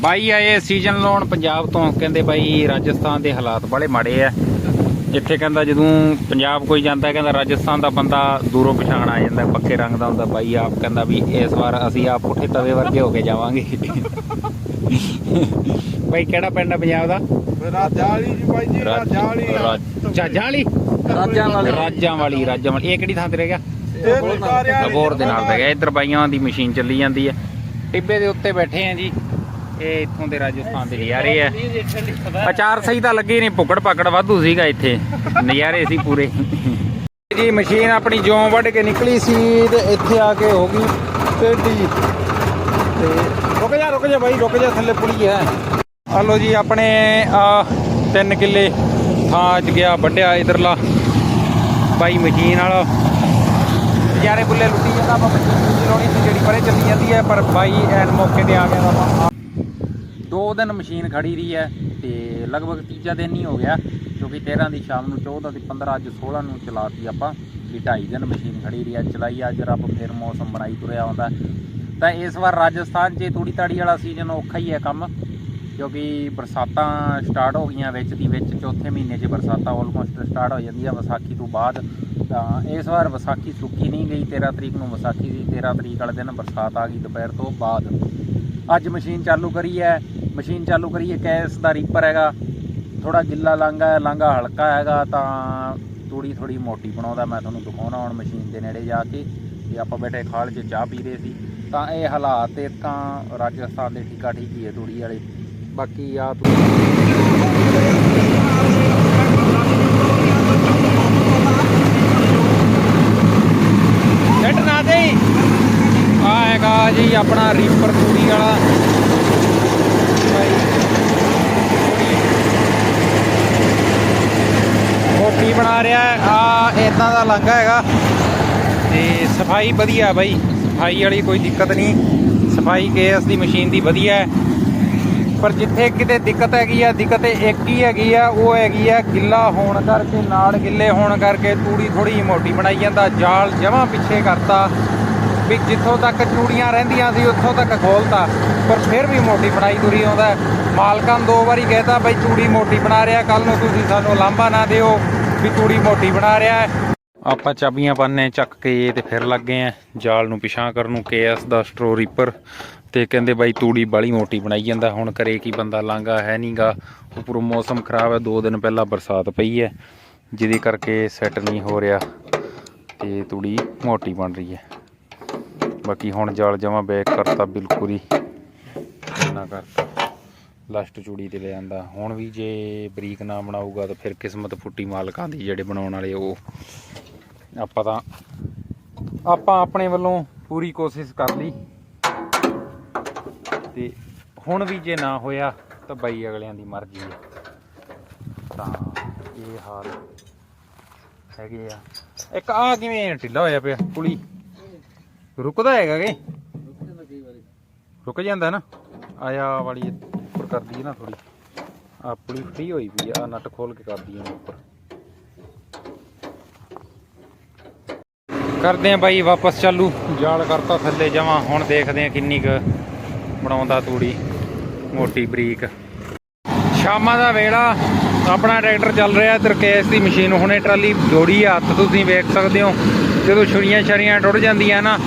ਬਾਈ ਆਏ season loan Punjab ਤੋਂ ਕਹਿੰਦੇ ਬਾਈ ਰਾਜਸਥਾਨ ਦੇ ਹਾਲਾਤ ਬੜੇ ਮਾੜੇ ਆ। ਇੱਥੇ ਕਹਿੰਦਾ ਜਦੋਂ ਪੰਜਾਬ ਕੋਈ ਜਾਂਦਾ ਕਹਿੰਦਾ ਰਾਜਸਥਾਨ ਦਾ ਬੰਦਾ ਦੂਰੋਂ ਪਛਾਣ ਆ ਜਾਂਦਾ ਪੱਕੇ ਰੰਗ ਦਾ ਹੁੰਦਾ। ਬਾਈ ਆਪ ਕਹਿੰਦਾ ਵੀ ਇਸ ਵਾਰ ਅਸੀਂ ਆਪ ਪੁੱਠੇ ਤਵੇ ਵਰਗੇ ਹੋ ਕੇ ਜਾਵਾਂਗੇ। ਬਾਈ ਕਿਹੜਾ ਪਿੰਡ ਆ ਪੰਜਾਬ ਦਾ? ਰਾਜਾ ਵਾਲੀ ਜੀ ਬਾਈ ਜੀ ਰਾਜਾ ਵਾਲੀ ਚਾਜਾਂ ਵਾਲੀ ਰਾਜਾਂ ਵਾਲੀ। ਰਾਜਾਂ ਵਾਲੀ ਰਾਜਾਂ ਵਾਲੀ ਇਹ ਕਿਹੜੀ ਥਾਂ ਤੇ ਰਹਿ ਗਿਆ? ਇਹ ਅਬੋਰ ਦੇ ਨਾਲ ਹੈਗਾ ਇੱਧਰ ਬਾਈਆਂ ਦੀ ਮਸ਼ੀਨ ਚੱਲੀ ਜਾਂਦੀ ਹੈ ਟਿੱਬੇ ਦੇ ਉੱਤੇ ਬੈਠੇ ਆ ਜੀ। ਇਹ ਇੱਥੋਂ ਦੇ ਰਾਜਸਥਾਨ ਦੇ ਨਜ਼ਾਰੇ ਆ। ਅਚਾਰ ਸਹੀ ਤਾਂ ਲੱਗੇ ਨਹੀਂ ਭੁੱਕੜ ਪਕੜ ਵਾਧੂ ਸੀਗਾ ਇੱਥੇ। ਨਜ਼ਾਰੇ ਸੀ ਪੂਰੇ। ਜੀ ਮਸ਼ੀਨ ਆਪਣੀ ਜੋਂ ਵੱਢ ਕੇ ਨਿਕਲੀ ਸੀ ਤੇ ਇੱਥੇ ਆ ਕੇ ਹੋ ਗਈ ਟੇਢੀ। ਤੇ ਰੁਕ ਜਾ ਰੁਕ ਜਾ ਬਾਈ ਰੁਕ ਜਾ ਥੱਲੇ ਪੁਲੀ ਹੈ। ਆ ਲੋ ਜੀ ਆਪਣੇ ਆ 3 ਕਿੱਲੇ ਥਾਂ ਚ ਗਿਆ ਵੱਢਿਆ ਇਧਰਲਾ ਬਾਈ ਮਸ਼ੀਨ ਵਾਲਾ। ਯਾਰੇ ਬੁੱਲੇ ਲੁੱਟੀ ਜਾਂਦਾ ਆਪਾਂ ਮਸ਼ੀਨ ਲਾਉਣੀ ਸੀ ਜਿਹੜੀ ਪਰੇ ਚੱਲੀ ਜਾਂਦੀ ਹੈ ਪਰ ਬਾਈ ਐਨ ਮੌਕੇ ਤੇ ਆ ਗਿਆ ਆਪਾਂ ਦੋ ਦਿਨ ਮਸ਼ੀਨ ਖੜੀ ਰਹੀ ਹੈ ਤੇ ਲਗਭਗ ਤੀਜਾ ਦਿਨ ਹੀ ਹੋ ਗਿਆ, ਕਿਉਂਕਿ 13 ਦੀ ਸ਼ਾਮ ਨੂੰ 14 ਦੀ 15 ਅੱਜ 16 ਨੂੰ ਚਲਾਤੀ ਆਪਾਂ ਵੀ 2.5 ਦਿਨ ਮਸ਼ੀਨ ਖੜੀ ਰਹੀ ਹੈ, ਚਲਾਈ ਅੱਜ ਰੱਬ ਫਿਰ ਮੌਸਮ ਬਣਾਈ ਤੁਰਿਆ ਆਉਂਦਾ। ਤਾਂ ਇਸ ਵਾਰ ਰਾਜਸਥਾਨ 'ਚ ਤੂੜੀ ਤਾੜੀ ਵਾਲਾ ਸੀਜ਼ਨ ਔਖਾ ਹੀ ਹੈ ਕੰਮ, ਕਿਉਂਕਿ ਬਰਸਾਤਾਂ ਸਟਾਰਟ ਹੋ ਗਈਆਂ ਵਿੱਚ ਦੀ ਵਿੱਚ, ਚੌਥੇ ਮਹੀਨੇ 'ਚ ਬਰਸਾਤਾਂ ਆਲਮੋਸਟ ਸਟਾਰਟ ਹੋ ਜਾਂਦੀਆਂ ਵਿਸਾਖੀ ਤੋਂ ਬਾਅਦ। ਤਾਂ ਇਸ ਵਾਰ ਵਿਸਾਖੀ ਸੁੱਕੀ ਨਹੀਂ ਗਈ 13 ਤਰੀਕ ਨੂੰ ਵਿਸਾਖੀ ਸੀ 13 ਤਰੀਕ ਵਾਲੇ ਦਿਨ ਬਰਸਾਤ ਆ ਗਈ ਦੁਪਹਿਰ ਤੋਂ ਬਾਅਦ। ਅੱਜ ਮਸ਼ੀਨ ਚਾਲੂ ਕਰੀ ਹੈ ਮਸ਼ੀਨ ਚਾਲੂ ਕਰੀਏ, ਕੈਸ ਦਾ ਰੀਪਰ ਹੈਗਾ ਥੋੜਾ ਗਿੱਲਾ ਲਾਂਗਾ ਹੈ ਲਾਂਗਾ ਹਲਕਾ ਹੈਗਾ, ਤਾਂ ਤੂੜੀ ਥੋੜੀ ਮੋਟੀ ਬਣਾਉਂਦਾ, ਮੈਂ ਤੁਹਾਨੂੰ ਦਿਖਾਉਣਾ ਹੁਣ ਮਸ਼ੀਨ ਦੇ ਨੇੜੇ ਜਾ ਕੇ, ਤੇ ਆਪਾਂ ਬੈਠੇ ਖਾਲ 'ਚ ਚਾਹ ਪੀ ਰਹੇ ਸੀ, ਤਾਂ ਇਹ ਹਾਲਾਤ ਤੇ ਤਾਂ ਰਾਜਸਥਾਨ ਦੇ ਠੀਕਾ ਠੀਕੀ ਹੈ ਤੂੜੀ ਵਾਲੇ, ਬਾਕੀ ਆ ਤੁਸੀਂ ਛੱਡ ਆ ਹੈਗਾ ਜੀ ਆਪਣਾ ਰੀਪਰ ਤੂੜੀ ਵਾਲਾ। ਮੋਟੀ ਰਿਹਾ ਆ ਇਦਾਂ ਦਾ ਲਾਂਘਾ ਹੈਗਾ। ਤੇ ਸਫ਼ਾਈ ਵਧੀਆ ਬਾਈ। ਸਫ਼ਾਈ ਵਾਲੀ ਕੋਈ ਦਿੱਕਤ ਨਹੀਂ। ਸਫ਼ਾਈ ਕੇਐਸ ਦੀ ਮਸ਼ੀਨ ਦੀ ਵਧੀਆ ਹੈ। ਪਰ ਜਿੱਥੇ ਕਿਤੇ ਦਿੱਕਤ ਹੈਗੀ ਆ, ਦਿੱਕਤ ਇੱਕ ਹੀ ਹੈਗੀ ਆ, ਉਹ ਹੈਗੀ ਆ ਗਿੱਲਾ ਹੋਣ ਕਰਕੇ ਨਾਲ ਗਿੱਲੇ ਹੋਣ ਕਰਕੇ ਤੂੜੀ ਥੋੜੀ ਮੋਟੀ ਬਣਾਈ ਜਾਂਦਾ, ਜਾਲ ਜਮਾਂ ਪਿੱਛੇ ਕਰਤਾ। ਵੀ ਜਿੱਥੋਂ ਤੱਕ ਚੂੜੀਆਂ ਰਹਿੰਦੀਆਂ ਸੀ, ਉੱਥੋਂ ਤੱਕ ਖੋਲਤਾ। ਪਰ ਫਿਰ ਵੀ ਮੋਟੀ ਬਣਾਈ ਤੁਰੀ ਆਉਂਦਾ ਮਾਲਕਾਂ ਨੂੰ ਦੋ ਵਾਰੀ ਕਹਿਤਾ, ਬਈ ਚੂੜੀ ਮੋਟੀ ਬਣਾ ਰਿਹਾ ਕੱਲ ਨੂੰ ਤੁਸੀਂ ਸਾਨੂੰ ਲਾਂਭਾ ਨਾ ਦਿਓ। ਵੀ ਤੂੜੀ ਮੋਟੀ ਬਣਾ ਰਿਹਾ ਹੈ। ਆਪਾਂ ਚਾਬੀਆਂ ਪਾਣੇ ਚੱਕ ਕੇ ਤੇ ਫਿਰ ਲੱਗੇ ਆ ਜਾਲ ਨੂੰ ਪਿਛਾਂ ਕਰਨ ਨੂੰ ਕੇਐਸ ਦਾ ਸਟਰੋ ਰੀਪਰ ਤੇ ਕਹਿੰਦੇ ਬਾਈ ਤੂੜੀ ਬਾਲੀ ਮੋਟੀ ਬਣਾਈ ਜਾਂਦਾ। ਹੁਣ ਕਰੇ ਕੀ ਬੰਦਾ ਲਾਂਗਾ ਹੈ ਨਹੀਂਗਾ ਉੱਪਰੋਂ ਮੌਸਮ ਖਰਾਬ ਹੈ, ਦੋ ਦਿਨ ਪਹਿਲਾਂ ਬਰਸਾਤ ਪਈ ਹੈ। ਜਿਹਦੇ ਕਰਕੇ ਸੈੱਟ ਨਹੀਂ ਹੋ ਰਿਹਾ ਤੇ ਤੂੜੀ ਮੋਟੀ ਬਣ ਰਹੀ ਹੈ। ਬਾਕੀ ਹੁਣ ਜਾਲ ਜਮਾ ਬੈਕ ਕਰਤਾ ਬਿਲਕੁਲ ਹੀ। ਨਾ ਕਰਤਾ। ਲਾਸਟ ਚੂੜੀ ਤੇ ਲੈ ਆਂਦਾ ਹੁਣ ਵੀ ਜੇ ਬਰੀਕ ਨਾ ਬਣਾਊਗਾ ਤਾਂ ਫਿਰ ਕਿਸਮਤ ਫੁੱਟੀ ਮਾਲਕਾਂ ਦੀ ਜਿਹੜੇ ਬਣਾਉਣ ਵਾਲੇ ਉਹ। ਆਪਾਂ ਤਾਂ ਆਪਾਂ ਆਪਣੇ ਵੱਲੋਂ ਪੂਰੀ ਕੋਸ਼ਿਸ਼ ਕਰ ਲਈ। ਤੇ ਹੁਣ ਵੀ ਜੇ ਨਾ ਹੋਇਆ ਤਾਂ ਬਾਈ ਅਗਲਿਆਂ ਦੀ ਮਰਜ਼ੀ ਹੈ ਤਾਂ ਇਹ ਹਾਲ ਹੈਗੇ ਆ। ਇੱਕ ਆ ਕਿਵੇਂ ਢਿੱਲਾ ਹੋਇਆ ਪਿਆ ਪੁਲੀ? ਰੁਕਦਾ ਹੈਗਾ ਕਿ? ਰੁਕ ਜਾਂਦਾ ਨਾ? ਆਇਆ ਵਾਲੀ ਉੱਪਰ ਕਰਦੀ ਨਾ ਥੋੜੀ ਆ ਫ੍ਰੀ ਹੋਈ ਵੀ ਆ, ਨਟ ਖੋਲ ਕੇ ਕਰਦੀ ਹੈ ਉੱਪਰ। ਕਰਦੇ ਆ ਬਾਈ ਵਾਪਸ ਚਾਲੂ। ਜਾਲ ਕਰਤਾ ਥੱਲੇ ਜਮਾ, ਹੁਣ ਦੇਖਦੇ ਆ ਕਿੰਨੀ ਕੁ ਬਣਾਉਂਦਾ ਤੂੜੀ, ਮੋਟੀ ਬਰੀਕ। ਸ਼ਾਮਾਂ ਦਾ ਵੇਲਾ, ਆਪਣਾ ਟਰੈਕਟਰ ਚੱਲ ਰਿਹਾ ਇੱਧਰ ਕੇਸ ਦੀ ਮਸ਼ੀਨ। ਹੁਣੇ ਟਰਾਲੀ ਜੋੜੀ ਆ, ਹੱਥ ਤੁਸੀਂ ਵੇਖ ਸਕਦੇ ਹੋ। ਜਦੋਂ ਛੁਰੀਆਂ ਛਰੀਆਂ ਟੁੱਟ ਜਾਂਦੀਆਂ ਨਾ,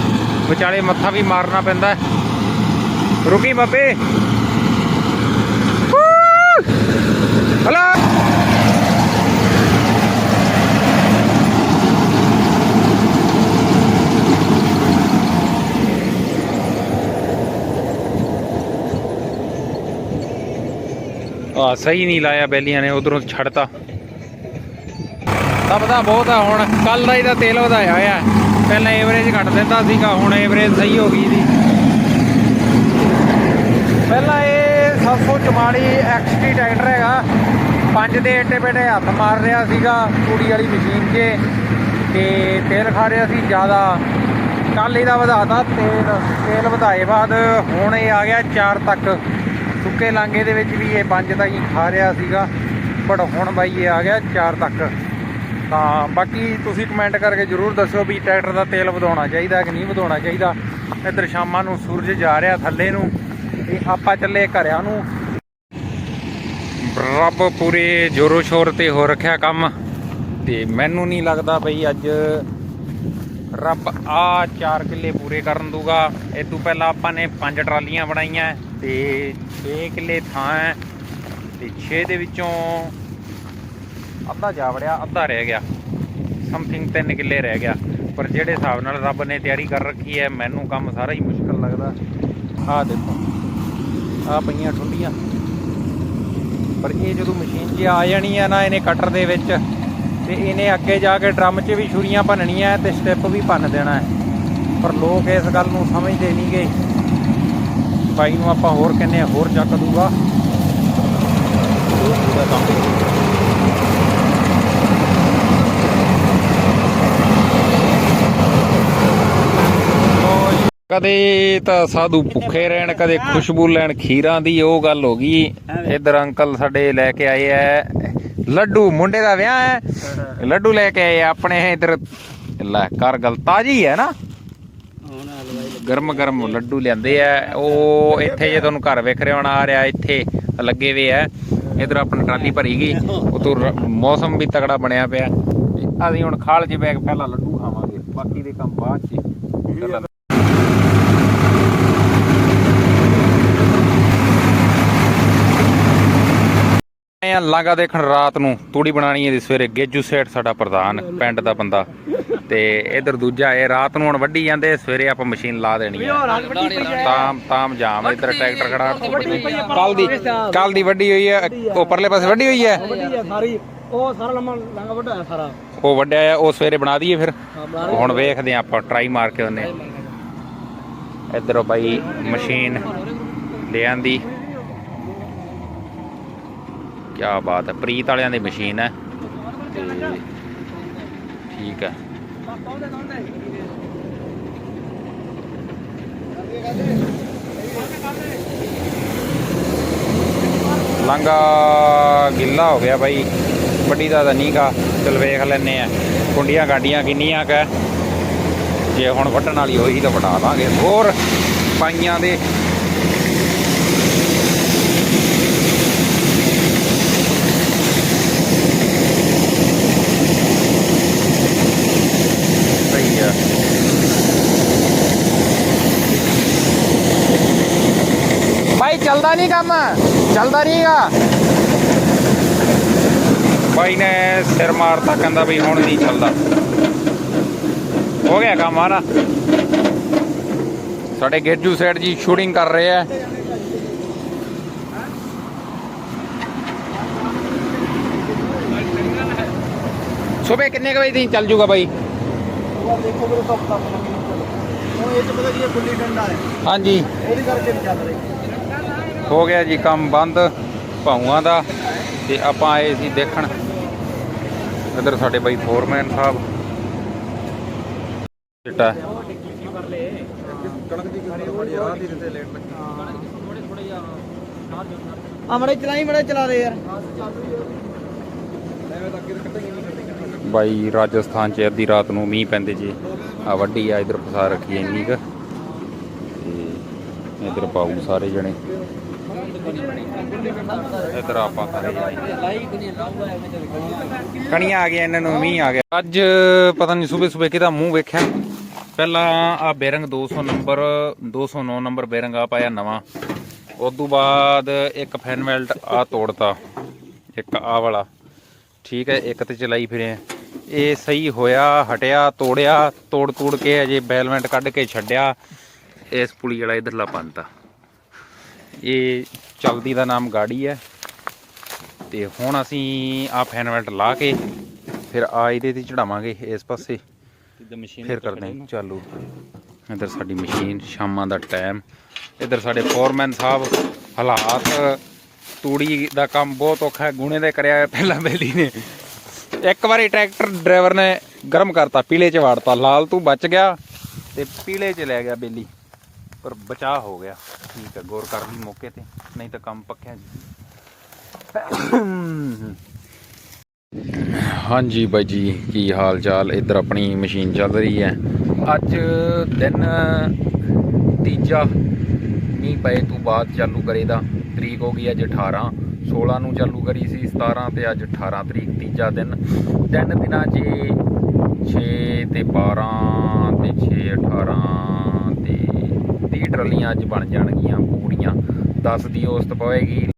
ਵਿਚਾਲੇ ਮੱਥਾ ਵੀ ਮਾਰਨਾ ਪੈਂਦਾ। ਰੁਕੀ ਬੱਬੇ ਹਲਾ ਆ ਸਹੀ ਨਹੀਂ ਲਾਇਆ ਬੈਲੀਆਂ ਨੇ, ਉਧਰੋਂ ਛੱਡਤਾ। ਸਭ ਬਹੁਤ ਆ ਹੁਣ, ਕੱਲ ਦਾ ਇਹਦਾ ਤੇਲ ਵਧਾਇਆ ਹੋਇਆ। ਪਹਿਲਾਂ ਐਵਰੇਜ ਘੱਟ ਦਿੰਦਾ ਸੀਗਾ, ਹੁਣ ਐਵਰੇਜ ਸਹੀ ਹੋ ਗਈ ਦੀ ਪਹਿਲਾਂ ਇਹ 744 ਐਕਸਟੀ ਟਰੈਕਟਰ ਹੈਗਾ। ਪੰਜ ਦੇ ਏਟੇ ਬੇਟੇ ਹੱਥ ਮਾਰ ਰਿਹਾ ਸੀਗਾ ਕੁੜੀ ਵਾਲੀ ਮਸ਼ੀਨ 'ਚ। ਤੇ ਤੇਲ ਖਾ ਰਿਹਾ ਸੀ ਜ਼ਿਆਦਾ। ਕੱਲ ਇਹਦਾ ਵਧਾਤਾ ਤੇਲ ਤੇਲ ਵਧਾਏ ਬਾਅਦ ਹੁਣ ਇਹ ਆ ਗਿਆ 4 ਤੱਕ। ਸੁੱਕੇ ਲਾਂਗੇ ਦੇ ਵਿੱਚ ਵੀ ਇਹ ਪੰਜ ਤਾਂ ਹੀ ਖਾ ਰਿਹਾ ਸੀਗਾ ਬਟ ਹੁਣ ਬਾਈ ਇਹ ਆ ਗਿਆ 4 ਤੱਕ। ਤਾਂ ਬਾਕੀ ਤੁਸੀਂ ਕਮੈਂਟ ਕਰਕੇ ਜਰੂਰ ਦੱਸਿਓ ਵੀ ਟਰੈਕਟਰ ਦਾ ਤੇਲ ਵਧਾਉਣਾ ਚਾਹੀਦਾ ਕਿ ਨਹੀਂ ਵਧਾਉਣਾ ਚਾਹੀਦਾ। ਇੱਧਰ ਸ਼ਾਮਾਂ ਨੂੰ ਸੂਰਜ ਜਾ ਰਿਹਾ ਥੱਲੇ ਨੂੰ, ਤੇ ਆਪਾਂ ਚੱਲੇ ਘਰਿਆਂ ਨੂੰ। ਰੱਬ ਪੂਰੇ ਜ਼ੋਰੋ ਸ਼ੋਰ ਤੇ ਹੋ ਰੱਖਿਆ ਕੰਮ। ਤੇ ਮੈਨੂੰ ਨਹੀਂ ਲੱਗਦਾ ਬਈ ਅੱਜ ਰੱਬ ਆ 4 ਕਿੱਲੇ ਪੂਰੇ ਕਰਨ ਦੂਗਾ। ਇਹ ਤੋਂ ਪਹਿਲਾਂ ਆਪਾਂ ਨੇ ਪੰਜ ਟਰਾਲੀਆਂ ਬਣਾਈਆਂ। ਤੇ 6 ਕਿੱਲੇ ਥਾਂ ਹੈ ਤੇ 6 ਦੇ ਵਿੱਚੋਂ ਅੱਧਾ ਜਾ ਵੜਿਆ ਅੱਧਾ ਰਹਿ ਗਿਆ। ਸਮਥਿੰਗ 3 ਕਿੱਲੇ ਰਹਿ ਗਿਆ। ਪਰ ਜਿਹੜੇ ਹਿਸਾਬ ਨਾਲ ਰੱਬ ਨੇ ਤਿਆਰੀ ਕਰ ਰੱਖੀ ਹੈ, ਮੈਨੂੰ ਕੰਮ ਸਾਰਾ ਹੀ ਮੁਸ਼ਕਲ ਲੱਗਦਾ। ਆਹ ਦੇਖੋ, ਆਹ ਪਈਆਂ ਠੁੰਡੀਆਂ। ਪਰ ਇਹ ਜਦੋਂ ਮਸ਼ੀਨ 'ਚ ਆ ਜਾਣੀ ਹੈ ਨਾ ਇਹਨੇ ਕਟਰ ਦੇ ਵਿੱਚ, ਤੇ ਇਹਨੇ ਅੱਗੇ ਜਾ ਕੇ ਡਰਮ 'ਚ ਵੀ ਛੁਰੀਆਂ ਭੰਨਣੀਆਂ ਤੇ ਸਟੈਪ ਵੀ ਭੰਨ ਦੇਣਾ ਹੈ। ਪਰ ਲੋਕ ਇਸ ਗੱਲ ਨੂੰ ਸਮਝਦੇ ਨਹੀਂ ਗਏ ਬਾਈ ਨੂੰ ਆਪਾਂ ਹੋਰ ਕਹਿੰਨੇ ਆ, ਹੋਰ ਚੱਕ ਦੂਗਾ ਉਹਦਾ ਕੰਮ ਕਦੇ ਤਾਂ ਸਾਧੂ ਭੁੱਖੇ ਰਹਿਣ ਕਦੇ ਖੁਸ਼ਬੂ ਲੈਣ ਖੀਰਾਂ ਦੀ ਉਹ ਗੱਲ ਹੋ ਗਈ। ਇਧਰ ਅੰਕਲ ਸਾਡੇ ਲੈ ਕੇ ਆਏ ਐ ਲੱਡੂ ਮੁੰਡੇ ਦਾ ਵਿਆਹ ਹੈ। ਲੱਡੂ ਲੈ ਕੇ ਆਏ ਆ। ਆਪਣੇ ਇਧਰ ਲੈ ਕਰ ਗੱਲ ਤਾਜੀ ਹੈ ਨਾ? ਗਰਮ ਗਰਮ ਲੱਡੂ ਲਿਆਂਦੇ ਆ। ਉਹ ਇੱਥੇ ਜੇ ਤੁਹਾਨੂੰ ਘਰ ਵੇਖ ਰਹੇ ਹੋਣਾ, ਆ ਰਿਹਾ ਇੱਥੇ, ਲੱਗੇ ਵੇ ਆ। ਇਧਰ ਆਪਣੀ ਟਰਾਲੀ ਭਰੀ ਗਈ। ਉਤੋਂ ਮੌਸਮ ਵੀ ਤਗੜਾ ਬਣਿਆ ਪਿਆ। ਅਸੀਂ ਹੁਣ ਖਾਲ 'ਚ ਬੈਗ ਪਹਿਲਾਂ ਲੱਡੂ ਖਾਵਾਂਗੇ। ਬਾਕੀ ਦੇ ਕੰਮ ਬਾਅਦ 'ਚ। ਚੱਲ ਆਏ ਆ ਲਾਂਗਾ ਦੇਖਣ ਰਾਤ ਨੂੰ ਤੂੜੀ ਬਣਾਣੀ ਹੈ ਸਵੇਰੇ ਗੇਜੂ ਸੇਠ ਸਾਡਾ ਪ੍ਰਧਾਨ ਪਿੰਡ ਦਾ ਬੰਦਾ। ਤੇ ਇਧਰ ਦੂਜਾ ਇਹ ਰਾਤ ਨੂੰ ਹੁਣ ਵੱਢੀ ਜਾਂਦੇ ਸਵੇਰੇ ਆਪਾਂ ਮਸ਼ੀਨ ਲਾ ਦੇਣੀ ਹੈ। ਤਾਮ ਤਾਮ ਜਾਮ ਇਧਰ ਟਰੈਕਟਰ ਖੜਾ ਕੱਲ ਦੀ ਕੱਲ ਦੀ ਵੱਡੀ ਹੋਈ ਹੈ ਉਹ ਪਰਲੇ ਪਾਸੇ ਵੱਡੀ ਹੋਈ ਹੈ? ਸਾਰੀ। ਉਹ ਸਾਰਾ ਲੰਮਾ ਲਾਂਗਾ ਵੱਡਾ ਹੈ ਸਾਰਾ। ਉਹ ਵੱਡਿਆ ਆ ਉਹ ਸਵੇਰੇ ਬਣਾ ਦਈਏ ਫਿਰ। ਹੁਣ ਵੇਖਦੇ ਆ ਆਪਾਂ ਟਰਾਈ ਮਾਰ ਕੇ ਉਹਨੇ ਇਧਰੋਂ ਬਾਈ ਮਸ਼ੀਨ ਲੈ ਆਂਦੀ ਕੀ ਬਾਤ ਹੈ। ਪ੍ਰੀਤ ਵਾਲਿਆਂ ਦੀ ਮਸ਼ੀਨ ਹੈ। ਤੇ ਠੀਕ ਹੈ। ਲਾਂਗਾ ਗਿੱਲਾ ਹੋ ਗਿਆ ਬਾਈ। ਵੱਡੀ ਦਾ ਤਾਂ ਨਹੀਂਗਾ ਚਲ ਵੇਖ ਲੈਨੇ ਆ ਕੁੰਡੀਆਂ ਗਾਡੀਆਂ ਕਿੰਨੀਆਂ ਕਾ ਜੇ ਹੁਣ ਵੱਢਣ ਵਾਲੀ ਹੋਈ ਤਾਂ ਵਟਾ ਦਾਂਗੇ ਹੋਰ ਪਾਈਆਂ ਦੇ ਸਹੀ ਆ ਚੱਲਦਾ ਨਹੀਂ ਕੰਮ ਚੱਲਦਾ ਨਹੀਂਗਾ ਭਾਈ ਨੇ ਸਿਰ ਮਾਰਤਾ ਕਹਿੰਦਾ ਵੀ ਹੁਣ ਨਹੀਂ ਚੱਲਦਾ। ਹੋ ਗਿਆ ਕੰਮ ਆ ਨਾ ਸਾਡੇ ਗੇਜੂ ਸਾਈਡ ਜੀ ਸ਼ੂਟਿੰਗ ਕਰ ਰਹੇ ਆ। ਸਵੇਰੇ ਕਿੰਨੇ ਕੁ ਵਜੇ ਦੀ ਚੱਲ ਜੂਗਾ ਬਾਈ? ਉਹ ਦੇਖੋ ਮੇਰੇ ਤੋਂ ਕੰਮ ਹੁਣ ਇਹ ਚ ਪਤਾ ਕੀ ਹੈ ਗੁੱਲੀ ਡੰਡਾ ਹੈ ਹਾਂਜੀ। ਉਹਦੀ ਕਰਕੇ ਨਹੀਂ ਚੱਲ ਰਹੀ। ਹੋ ਗਿਆ ਜੀ ਕੰਮ ਬੰਦ ਭਾਊਆਂ ਦਾ ਤੇ ਆਪਾਂ ਆਏ ਸੀ ਦੇਖਣ। ਇੱਧਰ ਸਾਡੇ ਬਾਈ ਫੋਰਮੈਨ ਸਾਹਿਬ। ਚਿੱਟਾ ਆ। ਮੜੇ ਚਲਾਈ ਮੜੇ ਚਲਾ ਦੇ ਯਾਰ। ਬਾਈ ਰਾਜਸਥਾਨ ਚ ਅੱਧੀ ਰਾਤ ਨੂੰ ਮੀਂਹ ਪੈਂਦੇ ਜੀ। ਆ ਵੱਡੀ ਆ ਇਧਰ ਫਸਾ ਰੱਖੀ ਐ ਇੰਨੀ ਕੁ। ਤੇ ਇਧਰ ਪਾਉ ਸਾਰੇ ਜਣੇ। ਇਧਰ ਆਪਾਂ ਕਣੀਆਂ ਆ ਗਈਆਂ, ਇਹਨਾਂ ਨੂੰ ਮੀਂਹ ਆ ਗਿਆ। ਅੱਜ ਪਤਾ ਨਹੀਂ ਸਵੇਰੇ ਸਵੇਰੇ ਕਿਹਦਾ ਮੂੰਹ ਵੇਖਿਆ। ਪਹਿਲਾਂ ਆ ਬੇਰੰਗ 200 ਨੰਬਰ 209 ਨੰਬਰ ਬੇਰੰਗ ਆ ਪਾਇਆ ਨਵਾਂ। ਉਸ ਤੋਂ ਬਾਅਦ ਇੱਕ ਫੈਨ ਵੈਲਟ ਆ ਤੋੜਤਾ, ਇੱਕ ਆ ਵਾਲਾ। ਠੀਕ ਹੈ, ਇੱਕ ਤੇ ਚਲਾਈ ਫਿਰੇ ਇਹ ਸਹੀ ਹੋਇਆ, ਹਟਿਆ, ਤੋੜਿਆ, ਤੋੜ ਤੋੜ ਕੇ ਅਜੇ ਬੈਲਮੈਂਟ ਕੱਢ ਕੇ ਛੱਡਿਆ। ਇਸ ਪੁਲੀ ਵਾਲਾ ਇਧਰਲਾ ਪੰਤਾ ਇਹ ਚਲਦੀ ਦਾ ਨਾਮ ਗਾੜੀ ਹੈ। ਤੇ ਹੁਣ ਅਸੀਂ ਆ ਫੈਨ ਵੈਲਟ ਲਾ ਕੇ ਫਿਰ ਆ ਇਹਦੇ ਤੇ ਚੜਾਵਾਂਗੇ ਇਸ ਪਾਸੇ। ਫਿਰ ਕਰਦੇ ਹਾਂ ਚਾਲੂ। ਇੱਧਰ ਸਾਡੀ ਮਸ਼ੀਨ ਸ਼ਾਮਾਂ ਦਾ ਟਾਈਮ ਇੱਧਰ ਸਾਡੇ ਫੋਰਮੈਨ ਸਾਹਿਬ ਹਾਲਾਤ ਤੂੜੀ ਦਾ ਕੰਮ ਬਹੁਤ ਔਖਾ ਹੈ ਗੁਣੇ ਦੇ ਕਰਿਆ ਪਹਿਲਾਂ ਬੇਲੀ ਨੇ। ਇੱਕ ਵਾਰੀ ਟਰੈਕਟਰ ਡਰਾਈਵਰ ਨੇ ਗਰਮ ਕਰਤਾ ਪੀਲੇ ਚ ਵਾੜਤਾ। ਲਾਲ ਤੂੰ ਬਚ ਗਿਆ ਤੇ ਪੀਲੇ ਚ ਲੈ ਗਿਆ ਬੇਲੀ। ਪਰ ਬਚਾਅ ਹੋ ਗਿਆ। ਠੀਕ ਹੈ ਗੌਰ ਕਰ ਲਈ ਮੌਕੇ ਤੇ। ਨਹੀਂ ਤਾਂ ਕੰਮ ਪੱਕਿਆ ਜੀ। ਹਾਂਜੀ ਬਾਈ ਜੀ, ਕੀ ਹਾਲ ਚਾਲ ਇੱਧਰ ਆਪਣੀ ਮਸ਼ੀਨ ਚੱਲ ਰਹੀ ਹੈ। ਅੱਜ ਦਿਨ ਤੀਜਾ। ਮੀਂਹ ਪਏ ਤੋਂ ਬਾਅਦ ਚਾਲੂ ਕਰੇ ਦਾ। ਤਰੀਕ ਹੋ ਗਈ ਅੱਜ 18 16 ਨੂੰ ਚਾਲੂ ਕਰੀ ਸੀ 17 ਤੇ ਅੱਜ 18 ਤਰੀਕ, ਤੀਜਾ ਦਿਨ। ਤਿੰਨ ਦਿਨਾਂ 'ਚ 6 ਤੇ 12 ਤੇ 6 18 ਟਰਾਲੀਆਂ ਅੱਜ ਬਣ ਜਾਣਗੀਆਂ ਪੂਰੀਆਂ। 10 ਦੀ ਔਸਤ ਪਵੇਗੀ